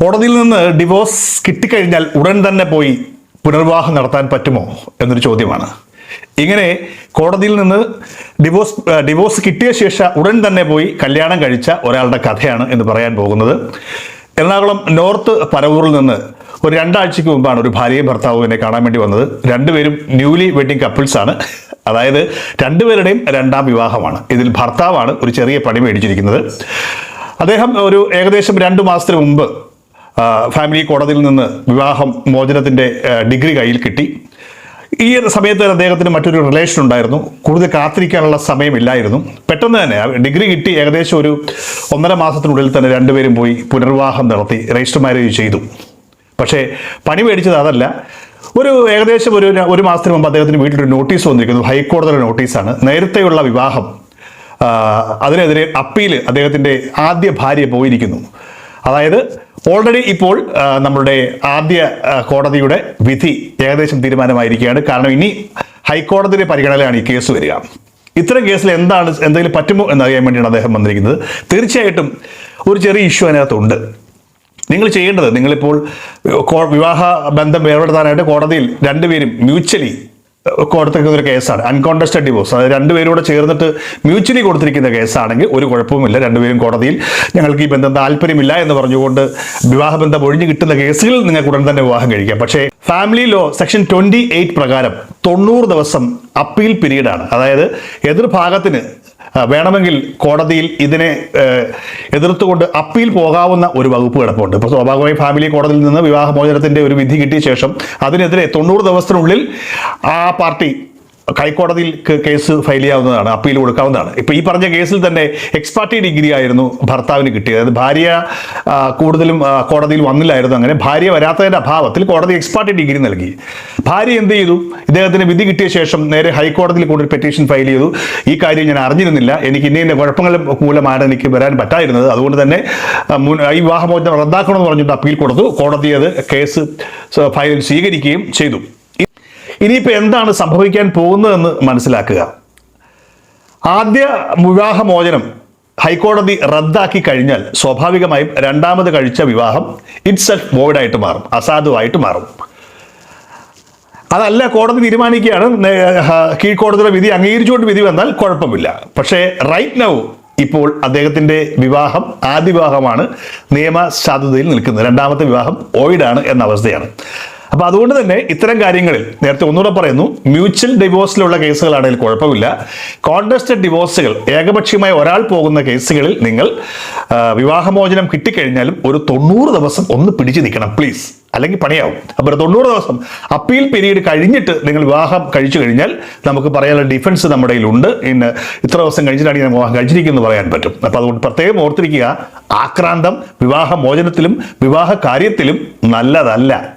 കോടതിയിൽ നിന്ന് ഡിവോഴ്സ് കിട്ടിക്കഴിഞ്ഞാൽ ഉടൻ തന്നെ പോയി പുനർവിവാഹം നടത്താൻ പറ്റുമോ എന്നൊരു ചോദ്യമാണ്. ഇങ്ങനെ കോടതിയിൽ നിന്ന് ഡിവോഴ്സ് ഡിവോഴ്സ് കിട്ടിയ ശേഷം ഉടൻ തന്നെ പോയി കല്യാണം കഴിച്ച ഒരാളുടെ കഥയാണ് എന്ന് പറയാൻ പോകുന്നത്. എറണാകുളം നോർത്ത് പരവൂറിൽ നിന്ന് ഒരു രണ്ടാഴ്ചയ്ക്ക് മുമ്പാണ് ഒരു ഭാര്യയും ഭർത്താവും എന്നെ കാണാൻ വേണ്ടി വന്നത്. രണ്ടുപേരും ന്യൂലി വെഡിങ് കപ്പിൾസാണ് അതായത് രണ്ടുപേരുടെയും രണ്ടാം വിവാഹമാണ്. ഇതിൽ ഭർത്താവാണ് ഒരു ചെറിയ പണി മേടിച്ചിരിക്കുന്നത്. അദ്ദേഹം ഒരു ഏകദേശം രണ്ട് മാസത്തിന് മുമ്പ് ഫാമിലി കോടതിയിൽ നിന്ന് വിവാഹം മോചനത്തിന്റെ ഡിഗ്രി കയ്യിൽ കിട്ടി. ഈ ഒരു സമയത്ത് അദ്ദേഹത്തിന് മറ്റൊരു റിലേഷൻ ഉണ്ടായിരുന്നു. കൂടുതൽ കാത്തിരിക്കാനുള്ള സമയമില്ലായിരുന്നു. പെട്ടെന്ന് തന്നെ ഡിഗ്രി കിട്ടി. ഏകദേശം ഒരു ഒന്നര മാസത്തിനുള്ളിൽ തന്നെ രണ്ടുപേരും പോയി പുനർവിവാഹം നടത്തി രജിസ്റ്റർ മാരേജ് ചെയ്തു. പക്ഷേ പണി മേടിച്ചത് അതല്ല. ഒരു ഏകദേശം ഒരു ഒരു മാസത്തിന് മുമ്പ് അദ്ദേഹത്തിന് വീട്ടിലൊരു നോട്ടീസ് വന്നിരിക്കുന്നു. ഹൈക്കോടതിയുടെ നോട്ടീസാണ് നേരത്തെയുള്ള വിവാഹം അതിനെതിരെ അപ്പീൽ അദ്ദേഹത്തിന്റെ ആദ്യ ഭാര്യ പോയിരിക്കുന്നു. അതായത് ഓൾറെഡി ഇപ്പോൾ നമ്മുടെ ആദ്യ കോടതിയുടെ വിധി ഏകദേശം തീരുമാനമായിരിക്കുകയാണ്. കാരണം ഇനി ഹൈക്കോടതിയുടെ പരിഗണനയിലാണ് ഈ കേസ് വരിക. ഇത്തരം കേസിൽ എന്താണ് എന്തെങ്കിലും പറ്റുമോ എന്നറിയാൻ വേണ്ടിയാണ് അദ്ദേഹം വന്നിരിക്കുന്നത്. തീർച്ചയായിട്ടും ഒരു ചെറിയ ഇഷ്യൂ അതിനകത്തുണ്ട്. നിങ്ങൾ ചെയ്യേണ്ടത് നിങ്ങളിപ്പോൾ വിവാഹ ബന്ധം ഏർപ്പെടുത്താനായിട്ട് കോടതിയിൽ രണ്ടുപേരും മ്യൂച്വലി കൊടുത്തിരിക്കുന്ന ഒരു കേസാണ്. അൺകോണ്ടസ്റ്റഡ് ഡിവോഴ്സ് അത് രണ്ടുപേരും കൂടെ ചേർന്നിട്ട് മ്യൂച്വലി കൊടുത്തിരിക്കുന്ന കേസാണെങ്കിൽ ഒരു കുഴപ്പവുമില്ല. രണ്ടുപേരും കോടതിയിൽ ഞങ്ങൾക്ക് ഈ ബന്ധം താല്പര്യമില്ല എന്ന് പറഞ്ഞുകൊണ്ട് വിവാഹബന്ധം ഒഴിഞ്ഞു കിട്ടുന്ന കേസുകളിൽ നിങ്ങൾക്ക് ഉടൻ തന്നെ വിവാഹം കഴിക്കാം. പക്ഷേ family law section twenty eight പ്രകാരം തൊണ്ണൂറ് ദിവസം അപ്പീൽ പീരീഡാണ് അതായത് എതിർഭാഗത്തിന് വേണമെങ്കിൽ കോടതിയിൽ ഇതിനെ എതിർത്തുകൊണ്ട് അപ്പീൽ പോകാവുന്ന ഒരു വകുപ്പ് കിടപ്പുണ്ട്. ഇപ്പോൾ സ്വാഭാവികമായി ഫാമിലി കോടതിയിൽ നിന്ന് വിവാഹമോചനത്തിന്റെ ഒരു വിധി കിട്ടിയ ശേഷം അതിനെതിരെ തൊണ്ണൂറ് ദിവസത്തിനുള്ളിൽ ആ പാർട്ടി ഹൈക്കോടതിയിൽ കേസ് ഫയൽ ചെയ്യാവുന്നതാണ് അപ്പീൽ കൊടുക്കാവുന്നതാണ്. ഇപ്പൊ ഈ പറഞ്ഞ കേസിൽ തന്നെ എക്സ്പാർട്ടി ഡിഗ്രി ആയിരുന്നു ഭർത്താവിന് കിട്ടിയത്. അതായത് ഭാര്യ കൂടുതലും കോടതിയിൽ വന്നില്ലായിരുന്നു അങ്ങനെ. ഭാര്യ വരാത്തതിന്റെ അഭാവത്തിൽ കോടതി എക്സ്പാർട്ടി ഡിഗ്രി നൽകി. ഭാര്യ എന്ത് ചെയ്തു? ഇദ്ദേഹത്തിന് വിധി കിട്ടിയ ശേഷം നേരെ ഹൈക്കോടതിയിൽ കൊണ്ടൊരു പെറ്റീഷൻ ഫയൽ ചെയ്തു. ഈ കാര്യം ഞാൻ അറിഞ്ഞിരുന്നില്ല. എനിക്ക് ഇന്ന കുഴപ്പങ്ങൾ മൂലമാണ് എനിക്ക് വരാൻ പറ്റായിരുന്നത് അതുകൊണ്ട് തന്നെ ഈ വിവാഹമോചനം റദ്ദാക്കണമെന്ന് പറഞ്ഞിട്ട് അപ്പീൽ കൊടുത്തു. കോടതി അത് കേസ് ഫയൽ സ്വീകരിക്കുകയും ചെയ്തു. ഇനിയിപ്പോൾ എന്താണ് സംഭവിക്കാൻ പോകുന്നതെന്ന് മനസ്സിലാക്കുക. ആദ്യ വിവാഹമോചനം ഹൈക്കോടതി റദ്ദാക്കി കഴിഞ്ഞാൽ സ്വാഭാവികമായും രണ്ടാമത് കഴിച്ച വിവാഹം ഇറ്റ്സ് സെൽഫ് വോയിഡായിട്ട് മാറും അസാധുവായിട്ട് മാറും. അതല്ല കോടതി തീരുമാനിക്കുകയാണ്. കീഴ്ക്കോടതിയുടെ വിധി അംഗീകരിച്ചുകൊണ്ട് വിധി വന്നാൽ കുഴപ്പമില്ല. പക്ഷേ റൈറ്റ് നൗ ഇപ്പോൾ അദ്ദേഹത്തിന്റെ വിവാഹം ആദ്യ വിവാഹമാണ് നിയമ സാധുതയിൽ നിൽക്കുന്നത്. രണ്ടാമത്തെ വിവാഹം ഓയിഡാണ് എന്ന അവസ്ഥയാണ്. അപ്പൊ അതുകൊണ്ട് തന്നെ ഇത്തരം കാര്യങ്ങളിൽ നേരത്തെ ഒന്നുകൂടെ പറയുന്നു മ്യൂച്വൽ ഡിവോഴ്സിലുള്ള കേസുകളാണെങ്കിൽ കുഴപ്പമില്ല. കോൺടസ്റ്റഡ് ഡിവോഴ്സുകൾ ഏകപക്ഷീയമായി ഒരാൾ പോകുന്ന കേസുകളിൽ നിങ്ങൾ വിവാഹമോചനം കിട്ടിക്കഴിഞ്ഞാലും ഒരു തൊണ്ണൂറ് ദിവസം ഒന്ന് പിടിച്ചു നിൽക്കണം പ്ലീസ് അല്ലെങ്കിൽ പണിയാവും. അപ്പോൾ ഒരു തൊണ്ണൂറ് ദിവസം അപ്പീൽ പീരീഡ് കഴിഞ്ഞിട്ട് നിങ്ങൾ വിവാഹം കഴിച്ചു കഴിഞ്ഞാൽ നമുക്ക് പറയാനുള്ള ഡിഫൻസ് നമ്മുടെ കയ്യിലുണ്ട്. ഇന്ന് ഇത്ര ദിവസം കഴിഞ്ഞിട്ടാണ് ഞാൻ വിവാഹം കഴിച്ചിരിക്കുന്നത് പറയാൻ പറ്റും. അപ്പോൾ അതുകൊണ്ട് പ്രത്യേകം ഓർത്തിരിക്കുക ആക്രാന്തം വിവാഹ മോചനത്തിലും വിവാഹ കാര്യത്തിലും നല്ലതല്ല.